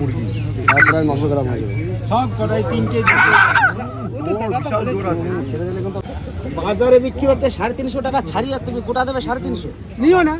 মুরগি। আর প্রায় নশো গ্রাম হয়ে যাবে। সব কটাই তিনটে ছেড়ে দিলে কিন্তু বাজারে বিক্রি হচ্ছে সাড়ে তিনশো টাকা ছাড়িয়ে তুমি গোটা দেবে সাড়ে তিনশো। নিও না।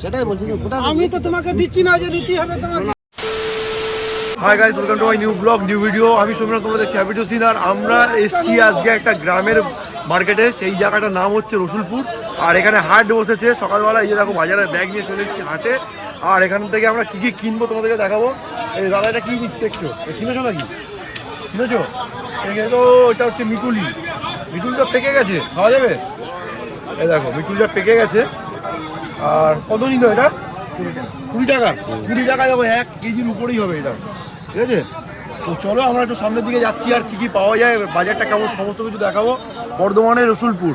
সেটাই বলছি গোটা আমি তো তোমাকে দিচ্ছি না যে দিতে হবে তোমাকে। Hi guys welcome to my new blog new video আমি সোমনাথ তোমরা দেখছি হ্যাপি টু সিন আর আমরা এসছি আজকে একটা গ্রামের মার্কেটে সেই জায়গাটার নাম হচ্ছে রসুলপুর। আর এখানে হাট বসেছে। সকালবেলা এই যে দেখো বাজারের ব্যাগ নিয়ে চলে এসেছি হাটে। আর এখান থেকে আমরা কি কি কিনবো তোমাদেরকে দেখাবো। এই দাদা, এটা কি দেখছ? কিনেছো নাকি? কিনেছো? এখানে তো, এটা হচ্ছে মিটুলি মিটুলিটা পেকে গেছে। খাওয়া যাবে? এই দেখো মিটুলিটা পেকে গেছে। আর কত নিল এটা? কুড়ি টাকা। কুড়ি টাকা দেবো, এক কেজির উপরেই হবে এটা। ঠিক আছে? তো চলো, আমরা একটু সামনের দিকে যাচ্ছি আর কি কি পাওয়া যায়। বাজারটা কেমন, সমস্ত কিছু দেখাবো। বর্ধমানের রসুলপুর।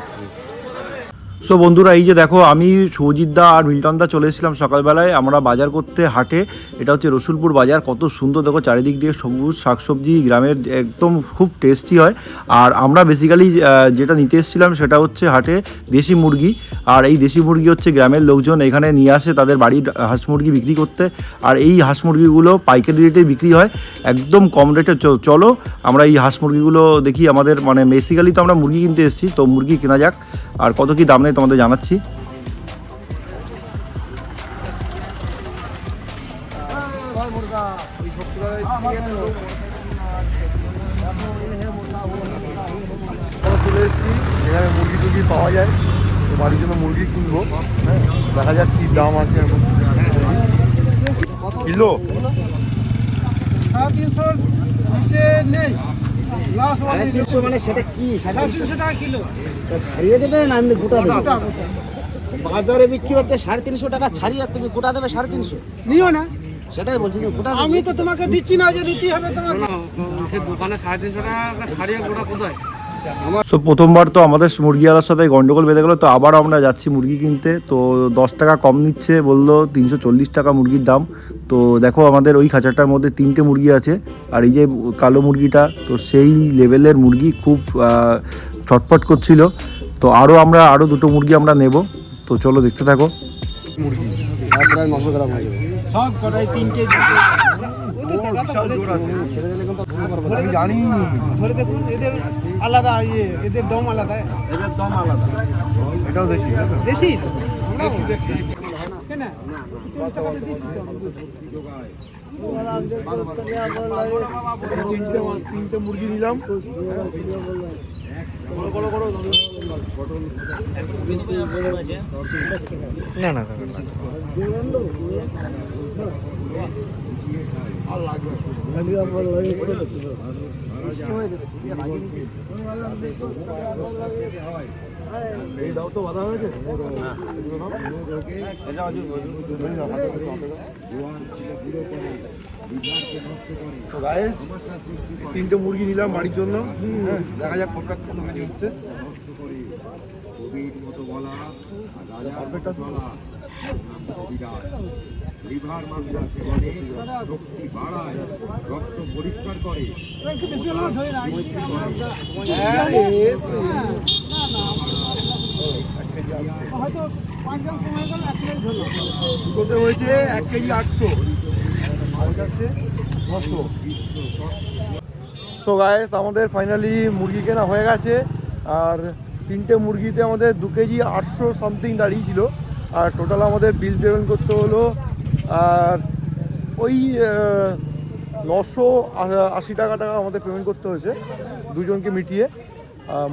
সো বন্ধুরা, এই যে দেখো, আমি দা আর মিল্টন দা চলে এসেছিলাম সকালবেলায়। আমরা বাজার করতে, হাটে। এটা হচ্ছে রসুলপুর বাজার। কত সুন্দর, দেখো, চারিদিক দিয়ে সবুজ শাকসবজি, গ্রামের একদম খুব টেস্টি হয়। আর আমরা বেসিক্যালি যেটা নিতে এসেছিলাম সেটা হচ্ছে হাটে দেশি মুরগি। আর এই দেশি মুরগি হচ্ছে গ্রামের লোকজন এখানে নিয়ে আসে, তাদের বাড়ির হাঁস মুরগি বিক্রি করতে। আর এই হাঁস মুরগিগুলো পাইকারি রেটে বিক্রি হয়, একদম কম রেটে চলো আমরা এই হাঁস মুরগিগুলো দেখি আমাদের মানে বেসিক্যালি তো আমরা মুরগি কিনতে এসেছি, তো মুরগি কেনা যাক। আর কত কি দাম নেই তোমাদের জানাচ্ছি। চলে এসেছি এখানে মুরগি টুরগি পাওয়া যায়। তো বাড়ির জন্য মুরগি কিনবো। হ্যাঁ দেখা যাক কি দাম আছে এখন। কিলো? সাড়ে তিনশোর নিচে নেই। সাড়ে তিনশো মানে সেটা কি? সাড়ে তিনশো। টাকা কিলো। ছাড়িয়ে দেবে না এমনি গোটা দেবে? বাজারে বিক্রি হচ্ছে সাড়ে তিনশো টাকা ছাড়িয়ে তুমি গোটা দেবে সাড়ে তিনশো? নিও না। সেটাই বলছি গোটা আমি তো তোমাকে দিচ্ছি না যে দিতে হবে তোমাকে। সে দোকানে সাড়ে তিনশো টাকা ছাড়িয়ে গোটা কোথায়? সো প্রথমবার তো আমাদের মুরগিওয়ালার সাথে গন্ডগোল বেঁধে গেলো, তো আবার আমরা যাচ্ছি মুরগি কিনতে। তো দশ টাকা কম নিচ্ছে বলল, তিনশো চল্লিশ টাকা মুরগির দাম। তো দেখো আমাদের ওই খাঁচাটার মধ্যে তিনটে মুরগি আছে, আর এই যে কালো মুরগিটা, তো সেই লেভেলের মুরগি খুব ছটফট করছিল। তো আরও আমরা আরও দুটো মুরগি আমরা নেব। তো চলো দেখতে থাকো। মুরগি। প্রায় নশো গ্রাম হয়ে যাবে। সব কটাই তিনটে। আমি জানি ধরে দেখুন এদের আলাদা ইয়ে এদের দম আলাদা এটার দাম আলাদা এটাও দেশি দেশি তিনটে মুরগি নিলাম এই দাও তো বাধা হয়েছে তো গাইস তিনটে মুরগি নিলাম বাড়ির জন্য। দেখা যাক কত কেজি হচ্ছে এক প্লেট ধরলো দুটোতে এক কেজি আটশো আর এটা হচ্ছে নশো সো গায়েস আমাদের ফাইনালি মুরগি কেনা হয়ে গেছে। আর তিনটে মুরগিতে আমাদের দু কেজি আটশো সামথিং দাঁড়িয়েছিল আর টোটাল আমাদের বিল পেমেন্ট করতে হলো, আর ওই নশো আশি টাকা টাকা আমাদের পেমেন্ট করতে হয়েছে দুজনকে মিটিয়ে।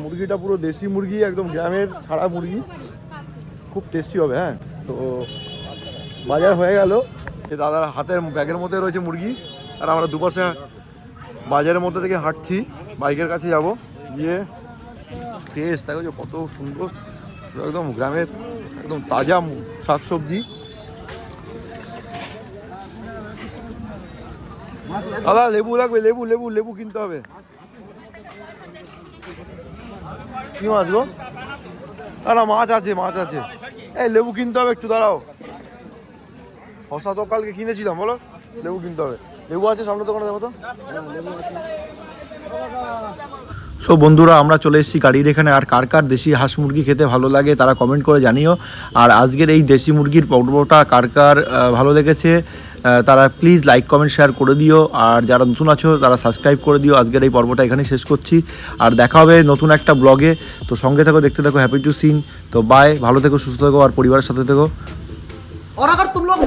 মুরগিটা পুরো দেশি মুরগি, একদম গ্রামের ছাড়া মুরগি। খুব টেস্টি হবে হ্যাঁ? তো বাজার হয়ে গেল। এই দাদার হাতের ব্যাগের মধ্যে রয়েছে মুরগি। আর আমরা দুপাশে বাজারের মধ্যে থেকে হাঁটছি বাইকের কাছে যাব। গিয়ে টেস্ট দেখো যে কত সুন্দর একদম গ্রামের একদম তাজা শাক সবজি দাদা লেবু লাগবে লেবু লেবু লেবু কিনতে হবে। কি মাছ গো? না মাছ আছে মাছ আছে। এই লেবু কিনতে হবে একটু দাঁড়াও। শশা তো কালকে কিনেছিলাম বলো? লেবু কিনতে হবে। লেবু আছে সামনে দোকানে দেখো তো। সো বন্ধুরা আমরা চলে এসেছি গাড়ির এখানে। আর কার কার দেশি হাঁস মুরগি খেতে ভালো লাগে তারা কমেন্ট করে জানিও। আর আজকের এই দেশি মুরগির পর্বটা কার কার ভালো লেগেছে তারা প্লিজ লাইক কমেন্ট শেয়ার করে দিও। আর যারা নতুন আছো তারা সাবস্ক্রাইব করে দিও। আজকের এই পর্বটা এখানে শেষ করছি। আর দেখা হবে নতুন একটা ব্লগে তো সঙ্গে থাকো দেখতে থাকো হ্যাপি টু সিন তো বাই ভালো থেকো সুস্থ থেকো আর পরিবারের সাথে থেকো।